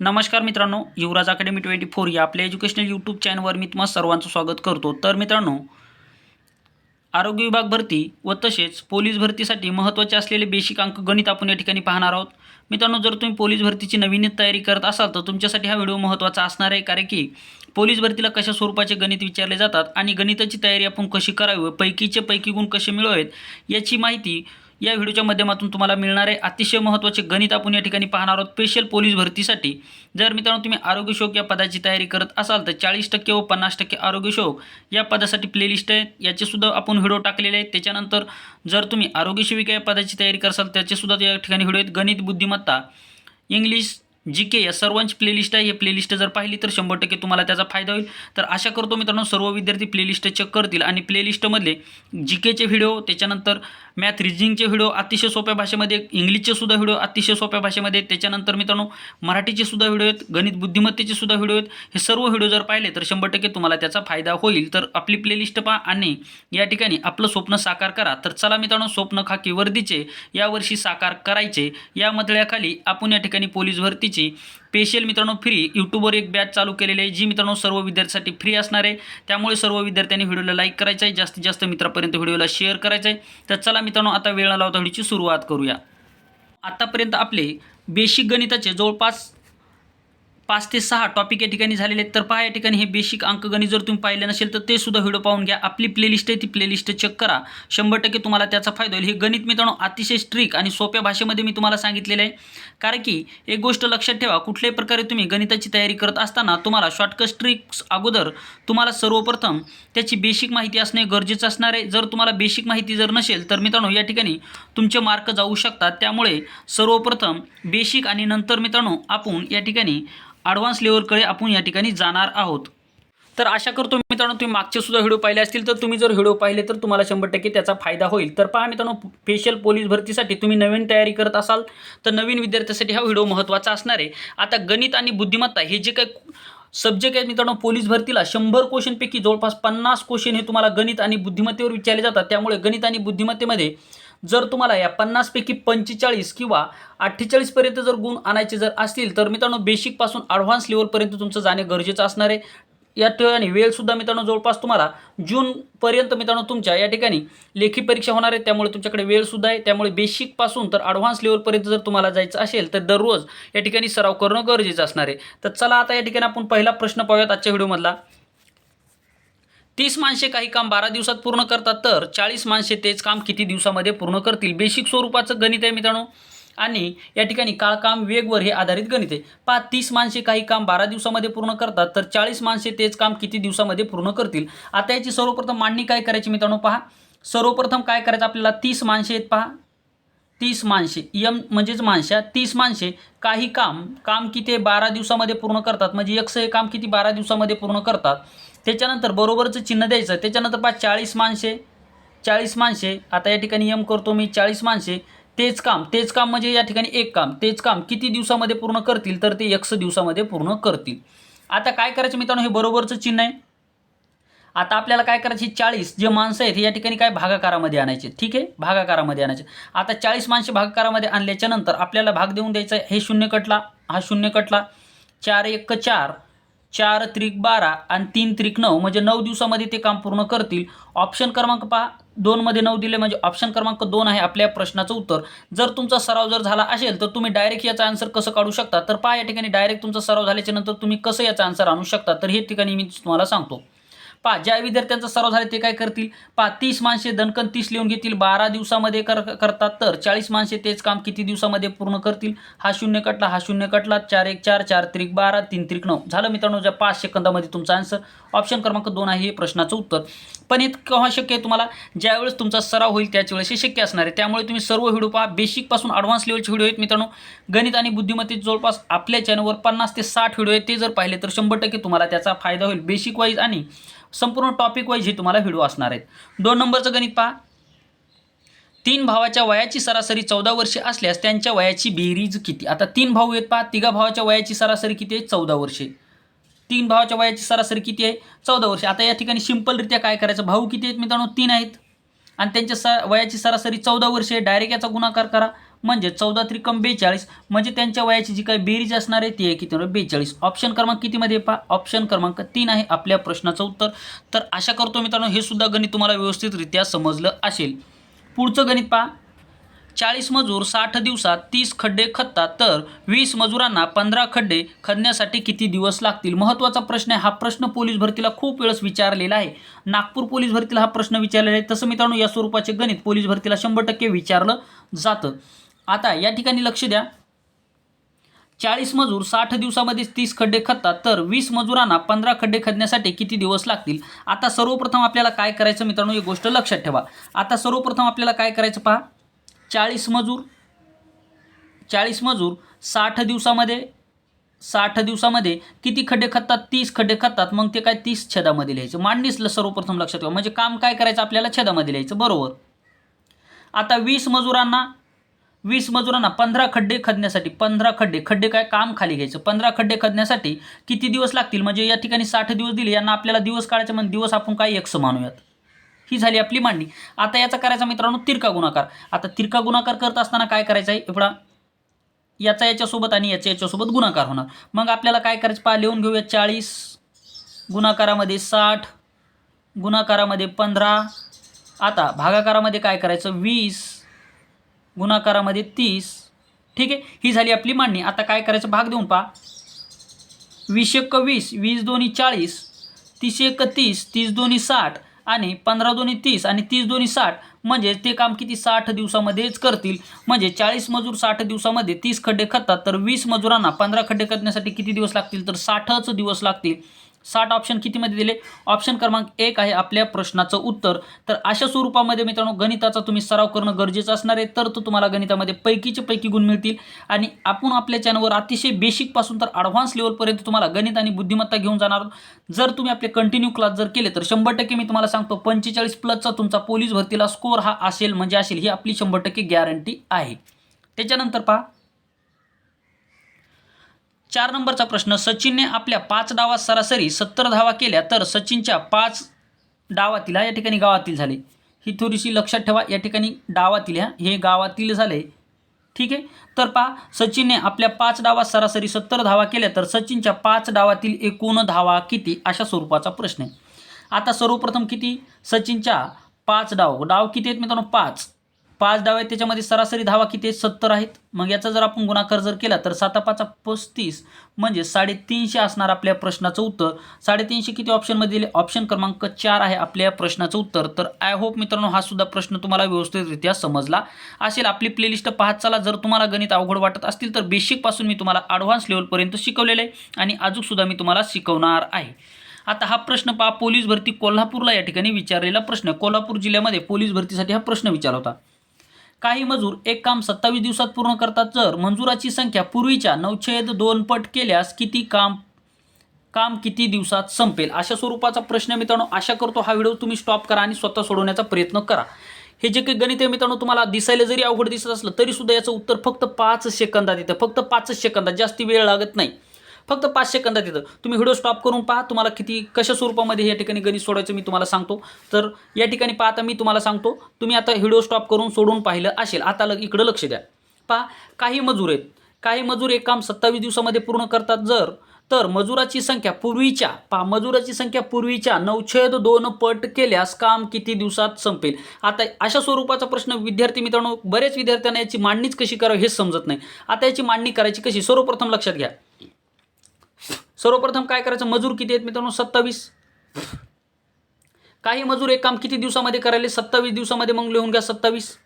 नमस्कार मित्रांनो युवराज academy twenty four या आपल्या एज्युकेशनल यूट्यूब चॅनलवर मी तुम्हाला सर्वांचं स्वागत करतो. तर मित्रांनो आरोग्य विभाग भरती व तसेच पोलीस भरतीसाठी महत्त्वाचे असलेले बेसिक अंक गणित आपण या ठिकाणी पाहणार आहोत. मित्रांनो जर तुम्ही पोलीस भरतीची नवीन तयारी करत असाल तर तुमच्यासाठी हा व्हिडिओ महत्त्वाचा असणार आहे कारण की पोलीस भरतीला कशा स्वरूपाचे गणित विचारले जातात आणि गणिताची तयारी आपण कशी करावी पैकीचे पैकी गुण कसे मिळवावेत याची माहिती या व्हिडिओच्या माध्यमातून तुम्हाला मिळणार आहे अतिशय महत्त्वाचे गणित आपण या ठिकाणी पाहणार आहोत. स्पेशल पोलीस भरतीसाठी. जर मित्रांनो तुम्ही आरोग्यशोक या पदाची तयारी करत असाल तर चाळीस टक्के व पन्नास टक्के आरोग्यशोक या पदासाठी प्लेलिस्ट आहे. याचेसुद्धा आपण व्हिडिओ टाकलेले आहेत. त्याच्यानंतर जर तुम्ही आरोग्यसेविका या पदाची तयारी करसाल त्याचेसुद्धा या ठिकाणी व्हिडिओ आहेत. गणित बुद्धिमत्ता इंग्लिश जी के या सर्वांची प्लेलिस्ट आहे हे प्लेलिस्ट जर पाहिली तर शंभर टक्के तुम्हाला त्याचा फायदा होईल. तर आशा करतो मित्रांनो सर्व विद्यार्थी प्लेलिस्ट चेक करतील आणि प्लेलिस्टमधले जी केचे व्हिडिओ त्याच्यानंतर मॅथ रिजनिंगचे व्हिडिओ अतिशय सोप्या भाषेमध्ये इंग्लिशचे सुद्धा व्हिडिओ अतिशय सोप्या भाषेमध्ये त्याच्यानंतर मित्रांनो मराठीचे सुद्धा व्हिडिओ आहेत गणित बुद्धिमत्तेचे सुद्धा व्हिडिओ आहेत. हे सर्व व्हिडिओ जर पाहिले तर शंभर टक्के तुम्हाला त्याचा फायदा होईल. तर आपली प्लेलिस्ट पहा आणि या ठिकाणी आपलं स्वप्न साकार करा. तर चला मित्रांनो स्वप्न खाकी वर्दीचे यावर्षी साकार करायचे. या मधल्याखाली आपण या ठिकाणी पोलीस भरतीचे स्पेशल मित्रांनो फ्री यूट्यूबवर एक बॅच चालू केलेली आहे जी मित्रांनो सर्व विद्यार्थ्यांसाठी फ्री असणार आहे. त्यामुळे सर्व विद्यार्थ्यांनी व्हिडिओला लाईक करायचं आहे जास्तीत जास्त मित्रापर्यंत व्हिडिओला शेअर करायचं आहे. तर चला मित्रांनो आता वेळ न लावता व्हिडिओची सुरुवात करूया. आतापर्यंत आपले बेसिक गणिताचे जवळपास पाच ते सहा टॉपिक या ठिकाणी झालेले आहेत. तर पहा या ठिकाणी हे बेसिक अंकगणित जर तुम्ही पाहिले नसेल तर ते सुद्धा व्हिडिओ पाहून घ्या. आपली प्लेलिस्ट आहे ती प्लेलिस्ट चेक करा. शंभर टक्के तुम्हाला त्याचा फायदा होईल. हे गणित मित्रांनो अतिशय स्ट्रिक आणि सोप्या भाषेमध्ये मी तुम्हाला सांगितलेलं आहे. कारण की एक गोष्ट लक्षात ठेवा कुठल्याही प्रकारे तुम्ही गणिताची तयारी करत असताना तुम्हाला शॉर्टकट ट्रिक्स अगोदर तुम्हाला सर्वप्रथम त्याची बेसिक माहिती असणे गरजेचं असणार आहे. जर तुम्हाला बेसिक माहिती जर नसेल तर मित्रांनो या ठिकाणी तुमचे मार्क जाऊ शकतात. त्यामुळे सर्वप्रथम बेसिक आणि नंतर मित्रांनो आपण या ठिकाणी ॲडव्हान्स लेवलकडे आपण या ठिकाणी जाणार आहोत. तर आशा करतो मित्रांनो तुम्ही मागचे सुद्धा व्हिडिओ पाहिले असतील. तर तुम्ही जर व्हिडिओ पाहिले तर तुम्हाला शंभर टक्के त्याचा फायदा होईल. तर पहा मित्रांनो स्पेशल पोलीस भरतीसाठी तुम्ही नवीन तयारी करत असाल तर नवीन विद्यार्थ्यासाठी हा व्हिडिओ महत्त्वाचा असणार आहे. आता गणित आणि बुद्धिमत्ता हे जे काही सब्जेक्ट आहेत मित्रांनो पोलीस भरतीला शंभर क्वेश्चनपैकी जवळपास पन्नास क्वेश्चन हे तुम्हाला गणित आणि बुद्धिमत्तेवर विचारले जातात. त्यामुळे गणित आणि बुद्धिमत्तेमध्ये जर तुम्हाला या पन्नासपैकी पंचेचाळीस किंवा अठ्ठेचाळीसपर्यंत जर गुण आणायचे जर असतील तर मित्रांनो बेसिकपासून ॲडव्हान्स लेवलपर्यंत तुमचं जाणे गरजेचं असणार आहे. या ठिकाणी वेळसुद्धा मित्रांनो जवळपास तुम्हाला जूनपर्यंत मित्रांनो तुमच्या या ठिकाणी लेखी परीक्षा होणार आहे. त्यामुळे तुमच्याकडे वेळसुद्धा आहे. त्यामुळे बेसिकपासून तर ॲडव्हान्स लेवलपर्यंत जर तुम्हाला जायचं असेल तर दररोज या ठिकाणी सराव करणं गरजेचं असणार आहे. तर चला आता या ठिकाणी आपण पहिला प्रश्न पाहूयात आजच्या व्हिडिओमधला तीस माणसे काही काम बारा दिवसात पूर्ण करतात तर चाळीस माणसे तेच काम किती दिवसामध्ये पूर्ण करतील? बेसिक स्वरूपाचं गणित आहे मित्रांनो. आणि या ठिकाणी काळकाम वेगवर हे आधारित गणित आहे. पहा तीस माणसे काही काम बारा दिवसामध्ये पूर्ण करतात तर चाळीस माणसे तेच काम किती दिवसामध्ये पूर्ण करतील? आता याची सर्वप्रथम मांडणी काय करायची मित्रांनो? पहा सर्वप्रथम काय करायचं आपल्याला? तीस माणसे आहेत पहा. तीस माणसे यम म्हणजेच माणशा. तीस माणसे काही काम काम किती बारा दिवसामध्ये पूर्ण करतात. म्हणजे एक्स हे काम किती बारा दिवसामध्ये पूर्ण करतात? त्याच्यानंतर बरोबरचं चिन्ह द्यायचं. त्याच्यानंतर पहा चाळीस माणसे. चाळीस माणसे. आता या ठिकाणी यम करतो मी. चाळीस माणसे. तेच काम. तेच काम म्हणजे या ठिकाणी एक काम. तेच काम किती दिवसामध्ये पूर्ण करतील? तर ते यक्ष दिवसामध्ये पूर्ण करतील. आता काय करायचं मित्रांनो? हे बरोबरचं चिन्ह आहे. आता आपल्याला काय करायची? चाळीस जे माणसं आहेत या ठिकाणी काय भागाकारामध्ये आणायचे? ठीक आहे? भागाकारामध्ये आणायचे. आता चाळीस माणसे भागाकारामध्ये आणल्याच्या नंतर आपल्याला भाग देऊन द्यायचा आहे. हे शून्य कटला. हा शून्य कटला. चार एक चार. चार त्रिक बारा आणि तीन त्रिक नऊ म्हणजे नऊ दिवसामध्ये ते काम पूर्ण करतील. ऑप्शन क्रमांक पहा. दोनमध्ये नऊ दिले म्हणजे ऑप्शन क्रमांक दोन आहे आपल्या प्रश्नाचं उत्तर. जर तुमचा सराव जर झाला असेल तर तुम्ही डायरेक्ट याचा आन्सर कसं काढू शकता? तर पहा या ठिकाणी डायरेक्ट तुमचा सराव झाल्याच्यानंतर तुम्ही कसं याचा आन्सर आणू शकता? तर हे ठिकाणी मी तुम्हाला सांगतो. पा ज्या विद्यार्थ्यांचा सराव झाला ते काय करतील? पा तीस माणसे दणकन तीस लिहून घेतील बारा दिवसामध्ये कर करतात तर चाळीस माणसे तेच काम किती दिवसामध्ये पूर्ण करतील? हा शून्य कटला हा शून्य कटला चार एक चार चार त्रिक बारा तीन त्रिक नऊ. झालं मित्रांनो ज्या पाच सेकंदामध्ये तुमचा आन्सर ऑप्शन क्रमांक दोन आहे हे प्रश्नाचं उत्तर. पण हे केव्हा शक्य आहे तुम्हाला? ज्यावेळेस तुमचा सराव होईल त्याच वेळेस हे शक्य असणार आहे. त्यामुळे तुम्ही सर्व व्हिडिओ पहा. बेसिकपासून ॲडव्हान्स लेवलचे व्हिडिओ आहेत मित्रांनो. गणित आणि बुद्धिमत्तेचे जवळपास आपल्या चॅनलवर पन्नास ते साठ व्हिडिओ आहेत. ते जर पाहिले तर शंभर टक्के तुम्हाला त्याचा फायदा होईल. बेसिक वाईज आणि संपूर्ण टॉपिक वाईज हे तुम्हाला व्हिडिओ असणार आहेत. दोन नंबरचं गणित पहा. तीन भावाच्या वयाची सरासरी चौदा वर्षे असल्यास त्यांच्या वयाची बेरीज किती? आता तीन भाऊ आहेत पहा. तिघा भावाच्या वयाची सरासरी किती आहे? चौदा वर्षे. तीन भावाच्या वयाची सरासरी किती आहे? चौदा वर्षे. आता या ठिकाणी सिंपलरित्या काय करायचं? भाऊ किती आहेत मित्रांनो? तीन आहेत. आणि त्यांच्या स वयाची सरासरी चौदा वर्षे डायरेक्ट याचा गुणाकार करा. म्हणजे चौदा त्रिकम बेचाळीस म्हणजे त्यांच्या वयाची जी काही बेरीज असणार आहे ती आहे किती? म्हणजे बेचाळीस. ऑप्शन क्रमांक कितीमध्ये पहा? ऑप्शन क्रमांक तीन आहे आपल्या प्रश्नाचं उत्तर. तर आशा करतो मित्रांनो हे सुद्धा गणित तुम्हाला व्यवस्थितरित्या समजलं असेल. पुढचं गणित पहा. चाळीस मजूर साठ दिवसात तीस खड्डे खणतात तर वीस मजुरांना पंधरा खड्डे खणण्यासाठी किती दिवस लागतील? महत्त्वाचा प्रश्न आहे. हा प्रश्न पोलीस भरतीला खूप वेळेस विचारलेला आहे. नागपूर पोलीस भरतीला हा प्रश्न विचारलेला आहे. तसं मित्रांनो या स्वरूपाचे गणित पोलीस भरतीला शंभर टक्के विचारलं जातं. आता या ठिकाणी लक्ष द्या. चाळीस मजूर साठ दिवसामध्ये तीस खड्डे खणतात तर वीस मजुरांना पंधरा खड्डे खदण्यासाठी किती दिवस लागतील? आता सर्वप्रथम आपल्याला काय करायचं मित्रांनो ही गोष्ट लक्षात ठेवा. आता सर्वप्रथम आपल्याला काय करायचं पहा. चाळीस मजूर चाळीस मजूर साठ दिवसामध्ये साठ दिवसामध्ये किती खड्डे खतात तीस खड्डे खतात मग ते काय तीस छेदामध्ये लिहायचं. मांडणीच सर्वप्रथम लक्षात ठेवा. म्हणजे काम काय करायचं? आपल्याला छेदामध्ये लिहायचं. बरोबर. आता वीस मजुरांना वीस मजुरांना पंधरा खड्डे खदण्यासाठी पंधरा खड्डे. खड्डे काय? काम खाली घ्यायचं. पंधरा खड्डे खदण्यासाठी किती दिवस लागतील? म्हणजे या ठिकाणी साठ दिवस दिले. यांना आपल्याला दिवस काढायचे म्हणजे दिवस आपण काय एकसं मानूयात ही झाली आपली मांडणी. आता याचा करायचा मित्रांनो तिरका गुणाकार. आता तिरका गुणाकार करत असताना काय करायचं आहे एवढा याचा याच्यासोबत आणि याच्या याच्यासोबत गुणाकार होणार. मग आपल्याला काय करायचं? पहा लिहून घेऊया. चाळीस गुणाकारामध्ये साठ गुणाकारामध्ये पंधरा. आता भागाकारामध्ये काय करायचं? वीस. गुणाकारामध्ये तीस. ठीक आहे? ही झाली आपली मांडणी. आता काय करायचं? भाग देऊन पहा. वीस एक वीस वीस दोन्ही चाळीस तीस एक तीस तीस दोन्ही साठ आणि पंधरा दोन्ही तीस आणि तीस दोन्ही साठ. म्हणजे ते काम किती? साठ दिवसामध्येच करतील. म्हणजे चाळीस मजूर साठ दिवसामध्ये तीस खड्डे खतात तर वीस मजुरांना पंधरा खड्डे खतण्यासाठी किती दिवस लागतील? तर साठच दिवस लागतील. साठ ऑप्शन कितीमध्ये दिले? ऑप्शन क्रमांक एक आहे आपल्या प्रश्नाचं उत्तर. तर अशा स्वरूपामध्ये मित्रांनो गणिताचा तुम्ही सराव करणं गरजेचं असणार आहे. तर तो तुम्हाला गणितामध्ये पैकीचे पैकी गुण मिळतील. आणि आपण आपल्या चॅनलवर अतिशय बेसिकपासून तर ॲडव्हान्स लेवलपर्यंत तुम्हाला गणित आणि बुद्धिमत्ता घेऊन जाणार जर तुम्ही आपले कंटिन्यू क्लास जर केले तर शंभर टक्के मी तुम्हाला सांगतो पंचेचाळीस प्लसचा तुमचा पोलीस भरतीला स्कोअर हा असेल म्हणजे असेल ही आपली शंभर टक्के गॅरंटी आहे. त्याच्यानंतर पहा. चार नंबरचा प्रश्न सचिनने आपल्या पाच डावात सरासरी सत्तर धावा केल्या तर सचिनच्या पाच डावातील हा या ठिकाणी गावातील झाले. ही थोडीशी लक्षात ठेवा या ठिकाणी डावातील ह्या हे गावातील झाले. ठीक आहे? तर पहा सचिनने आपल्या पाच डावात सरासरी सत्तर धावा केल्या तर सचिनच्या पाच डावातील एकूण धावा किती? अशा स्वरूपाचा प्रश्न आहे. आता सर्वप्रथम किती? सचिनच्या पाच डाव. डाव किती आहेत मित्रांनो? पाच. पाच डाव आहेत त्याच्यामध्ये सरासरी धावा किती आहेत? सत्तर आहेत. मग याचा जर आपण गुणाकार जर केला तर साता पाचा पस्तीस म्हणजे साडेतीनशे असणार आपल्या प्रश्नाचं उत्तर. साडेतीनशे किती ऑप्शनमध्ये दिले? ऑप्शन क्रमांक चार आहे आपल्या प्रश्नाचं उत्तर. तर आय होप मित्रांनो हा सुद्धा प्रश्न तुम्हाला व्यवस्थितरित्या समजला असेल. आपली प्लेलिस्ट पाहत चला. जर तुम्हाला गणित अवघड वाटत असतील तर बेसिकपासून मी तुम्हाला ॲडव्हान्स लेवलपर्यंत शिकवलेलं आहे आणि अजूनसुद्धा मी तुम्हाला शिकवणार आहे. आता हा प्रश्न पहा. पोलीस भरती कोल्हापूरला या ठिकाणी विचारलेला प्रश्न. कोल्हापूर जिल्ह्यामध्ये पोलीस भरतीसाठी हा प्रश्न विचारला होता. काही मजूर एक काम सत्तावीस दिवसात पूर्ण करतात. जर मंजुराची संख्या पूर्वीच्या नऊछेद दोन पट केल्यास किती काम काम किती दिवसात संपेल? अशा स्वरूपाचा प्रश्न मित्रांनो. आशा करतो हा व्हिडिओ तुम्ही स्टॉप करा आणि स्वतः सोडवण्याचा प्रयत्न करा. हे जे काही गणित आहे मित्रांनो तुम्हाला दिसायला जरी अवघड दिसत असलं तरी सुद्धा याचं उत्तर फक्त पाच सेकंदात येतं. फक्त पाचच सेकंदात. जास्ती वेळ लागत नाही. फक्त पाच सेकंदात येतं तुम्ही व्हिडिओ स्टॉप करून पहा तुम्हाला किती कशा स्वरूपामध्ये या ठिकाणी गणित सोडायचं मी तुम्हाला सांगतो. तर या ठिकाणी पाहता आता मी तुम्हाला सांगतो तुम्ही आता व्हिडिओ स्टॉप करून सोडून पाहिलं असेल आता ल इकडं लक्ष द्या. पहा काही मजूर आहेत. काही मजूर एक काम सत्तावीस दिवसामध्ये पूर्ण करतात जर तर मजुराची संख्या पूर्वीच्या पहा मजुराची संख्या पूर्वीच्या नऊछेद दोन पट केल्यास काम किती दिवसात संपेल? आता अशा स्वरूपाचा प्रश्न विद्यार्थी मित्रांनो बरेच विद्यार्थ्यांना याची मांडणीच कशी करावी हेच समजत नाही. आता याची मांडणी करायची कशी? सर्वप्रथम लक्षात घ्या. सर्वप्रथम काय करायचं? मजूर किती आहेत मित्रांनो? सत्तावीस. काही मजूर एक काम किती दिवसामध्ये करायले? सत्तावीस दिवसामध्ये मग लिहून घ्या सत्तावीस.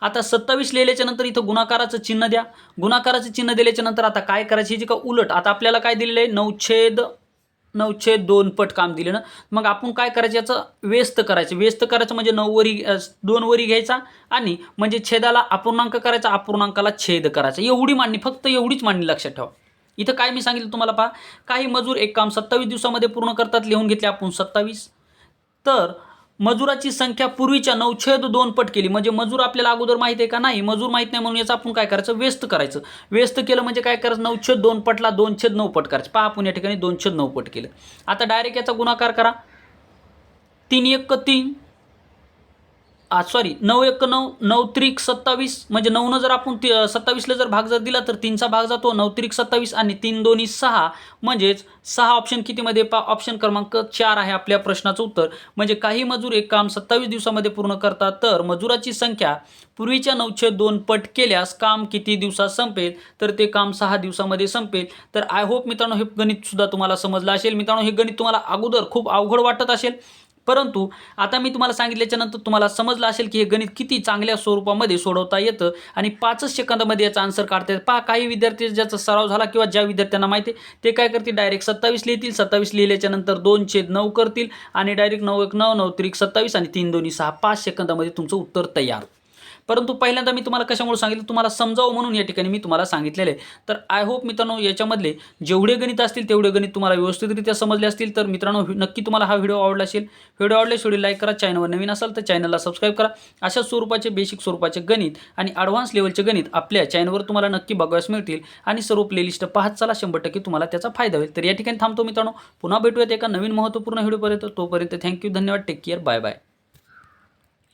आता सत्तावीस लिहिल्याच्या नंतर इथं गुणाकाराचं चिन्ह द्या. गुणाकाराचं चिन्ह दिल्याच्या नंतर आता काय करायचं? हे जे का उलट आता आपल्याला काय दिलेलं आहे? नऊछेद नऊछेद दोन पट काम दिले ना मग आपण काय करायचं? याचं व्यस्त करायचं. व्यस्त करायचं म्हणजे नऊ वरी दोन वरी घ्यायचा आणि म्हणजे छेदाला अपूर्णांक करायचा अपूर्णांकाला छेद करायचा. एवढी मांडणी फक्त एवढीच मांडणी लक्षात ठेवा. इथं काय मी सांगितलं तुम्हाला पहा? काही मजूर एक काम सत्तावीस दिवसामध्ये पूर्ण करतात लिहून घेतले आपण सत्तावीस. तर मजुराची संख्या पूर्वीच्या नऊछेद दोन पट केली. म्हणजे मजूर आपल्याला अगोदर माहीत आहे का? नाही. मजूर माहीत नाही म्हणून याचं आपण काय करायचं? व्यस्त करायचं. व्यस्त केलं म्हणजे काय करायचं? नऊछेद दोन पटला दोन छेद नऊ पट करायचं. पहा आपण या ठिकाणी दोन छेद नऊ पट केलं. आता डायरेक्ट याचा गुणाकार करा. तीन एक तीन. सॉरी नऊ एक नऊ नऊ त्रिक सत्तावीस म्हणजे नऊनं जर आपण ती सत्तावीसला जर भाग जर दिला तर तीनचा भाग जातो नऊ त्रिक सत्तावीस आणि तीन दोन्ही सहा. म्हणजेच सहा ऑप्शन कितीमध्ये पा ऑप्शन क्रमांक चार आहे आपल्या प्रश्नाचं उत्तर. म्हणजे काही मजूर एक काम सत्तावीस दिवसामध्ये पूर्ण करतात तर मजुराची संख्या पूर्वीच्या नऊशे दोन पट केल्यास काम किती दिवसात संपेल? तर ते काम सहा दिवसामध्ये संपेल. तर आय होप मित्रांनो हे गणितसुद्धा तुम्हाला समजलं असेल. मित्रांनो हे गणित तुम्हाला अगोदर खूप अवघड वाटत असेल. परंतु आता मी तुम्हाला सांगितल्याच्या नंतर तुम्हाला समजलं असेल की हे गणित किती चांगल्या स्वरूपामध्ये सोडवता येतं आणि पाचच सेकंदामध्ये याचा आन्सर काढता येतं. पहा काही विद्यार्थी ज्याचा सराव झाला किंवा ज्या विद्यार्थ्यांना माहिती आहे ते काय करतील? डायरेक्ट सत्तावीस लिहितील. सत्तावीस लिहिल्याच्या नंतर दोन छेद नऊ करतील आणि डायरेक्ट नऊ एक नऊ नऊ त्रिक सत्तावीस आणि तीन दोन्ही सहा पाच सेकंदामध्ये तुमचं उत्तर तयार. परंतु पहिल्यांदा मी तुम्हाला कशामुळे सांगितलं? तुम्हाला समजावं म्हणून या ठिकाणी मी तुम्हाला सांगितलेलं आहे. तर आय होप मित्रांनो याच्यामधले जेवढे गणित असतील तेवढे गणित तुम्हाला व्यवस्थितरित्या समजले असतील. तर मित्रांनो नक्की तुम्हाला हा व्हिडिओ आवडला असेल व्हिडिओ आवडल्यास व्हिडिओ लाईक करा चॅनलवर नवीन असाल तर चॅनलला सबस्क्राईब करा. अशा स्वरूपाचे बेसिक स्वरूपाचे गणित आणि ॲडव्हान्स लेवलचे गणित आपल्या चॅनलवर तुम्हाला नक्की बघायला मिळतील. आणि सर्व प्लेलिस्ट पाहत चला शंभर टक्के तुम्हाला त्याचा फायदा होईल. तर या ठिकाणी थांबतो मित्रांनो. पुन्हा भेटूयात एका नवीन महत्त्वपूर्ण व्हिडिओपर्यंत. तोपर्यंत थँक्यू धन्यवाद. Take care bye bye